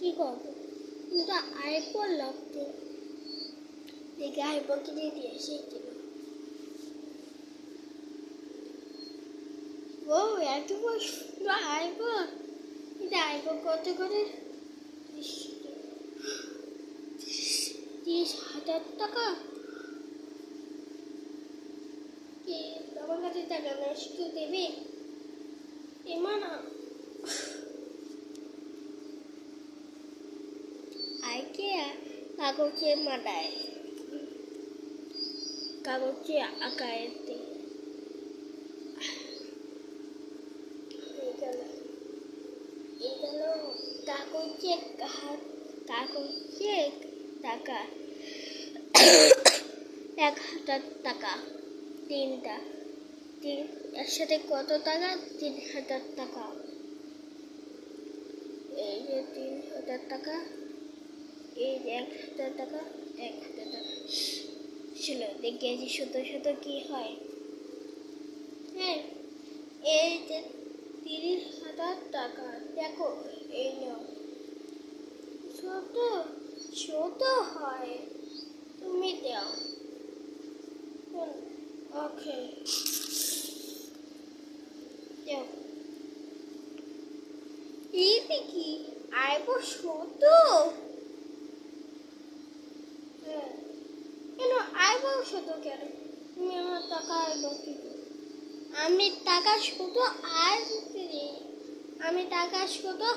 কি করব কিন্তু আইফোন লাগতো দেখে আইফোন কিনে দিয়ে এসে কিনো ও এত সুন্দর আইফোন এটা আইফোন কত করে? তিরিশ হাজার টাকা? আমার কাছে টাকা নষ্ট দেবে। এমানা আইকিয়া কাগজে কাগজে গেল এই গেল কাগজে কাগজে টাকা এক হাজার টাকা তিনটা তিন একসাথে কত টাকা? তিন হাজার টাকা। এই যে তিন হাজার টাকা। এই এক হাজার টাকা এক হাজার টাকা ছিল দেখেছি শত শত কি হয়? হ্যাঁ এই যে তিরিশ হাজার টাকা। দেখো, এই নাও। ছোট ছোট হয়। তুমি দাও। ওকে। দাও। এই দেখি আইবো হ্যাঁ কেন আইবো ছোট কেন তুমি আমার টাকা আইবো আমি টাকা শুধু আর আমি টাকা শুধু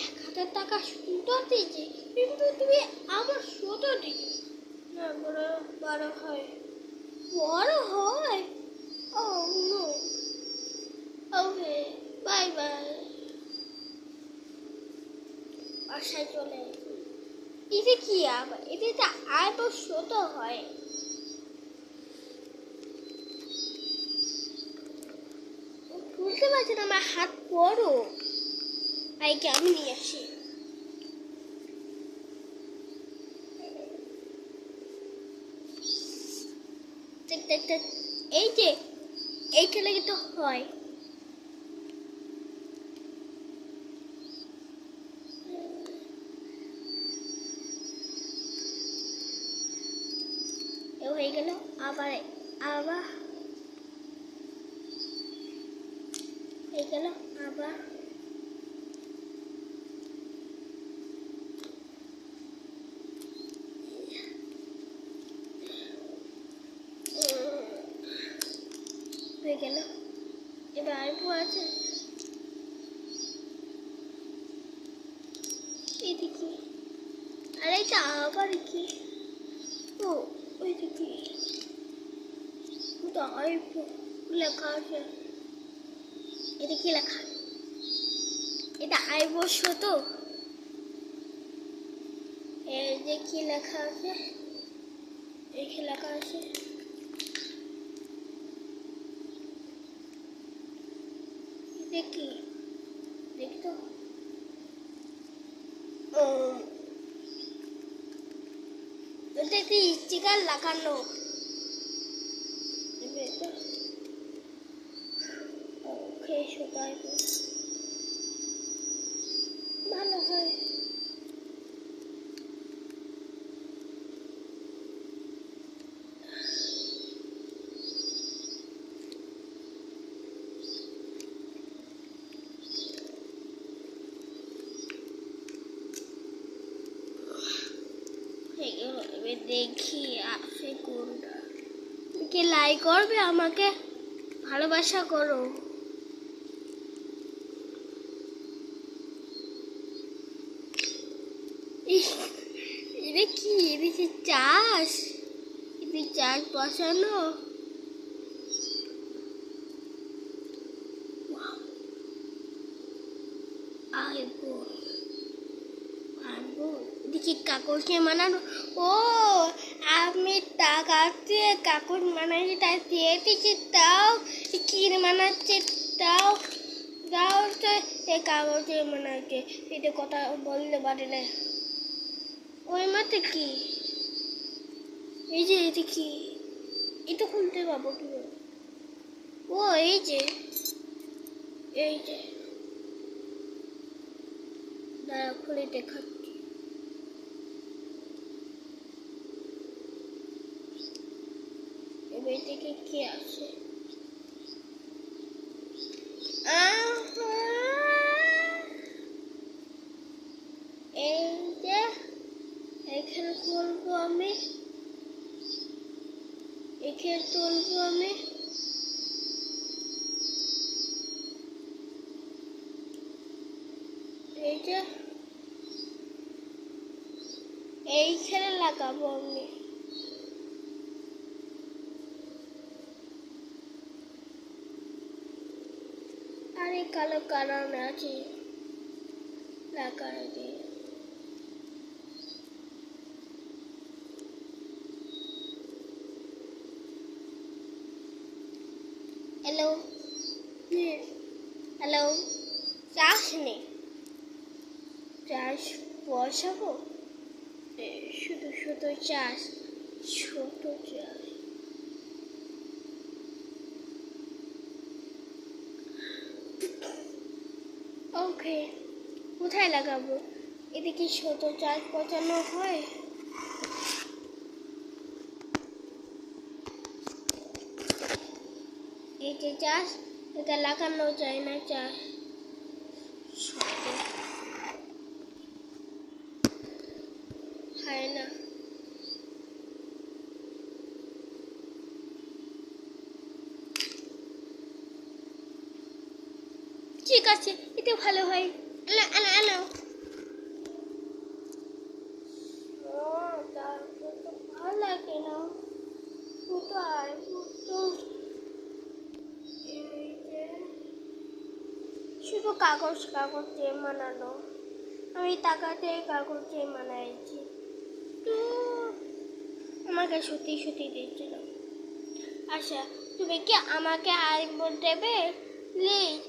এক হাজার টাকা শুধু দিয়েছি। কিন্তু তুমি আমার শুধু দিই না, বড় বড় হয়। বড় হয়? Oh no okay bye bye বাসায় চলে এটা কি আবার? এটা তো আরও ছোট হয়। বুঝতে পারছি না, আমার হাত বড় আইকে আমি নিয়ে আসি। এই যে এইটা লেগে তো হয়। আবার আবার হয়ে গেল, আবার। হয়ে গেল। এবার আরেকটু আছে। এদিকে। আর এটা আবার কি? ও ওইটা কি ওটা আইফোন লেখা আছে এটা কি লেখা এটা আইবস তো এই যে কি লেখা আছে কি লেখা আছে দেখি দেখি তো এটা একটি স্টিকার লাগানো এবার এটা ওকে সবাই ভালো হয় হয়ে গেল। এবার দেখি আসে কোনটা কে লাইক করবে আমাকে ভালোবাসা করো। এটা কি? এদিকে চাষ? এদিকে চাষ বসানো আইবো আইবো দেখি কাকুরকে মানানো। ও, আমি টাকা দিয়ে কাকুর মানাচ্ছি, তাই দিয়ে দিচ্ছি, তাও কিনে মানাচ্ছে, তাও তাও তো এই কাগজে মানাচ্ছে। এটা কথা বলতে পারি না। ওই মাতে কি? এই যে, এটা কি? এটা খুলতে পাবো কি? করে? ও, এই যে এই যে। খুলে দেখাচ্ছি। এদিকে কি আছে? আহা! এই আমি। তুলবো আমি। এই যে এইখানে লাগাবো আমি। কালো কারণ আছে লাগানো হ্যালো হ্যালো চাষ নেই চাষ বসাবো? শুধু শুধু চাষ ছোট চাষ ওকে, কোথায় লাগাবো? এদিকে ছোট চাষ বসানো হয়? যে চাষ, এটা লাগানো যায় না চাষ। হয় না। ঠিক আছে। এটা ভালো হয়। ও, ভালো লাগে না তো শুধু কাগজ কাগজ দিয়ে আমি টাকাতে কাগজ দিয়ে বানাইছি তো আমাকে সত্যি সত্যি দিচ্ছিল আচ্ছা তুমি কি আমাকে আরেকবার দেবে? প্লিজ।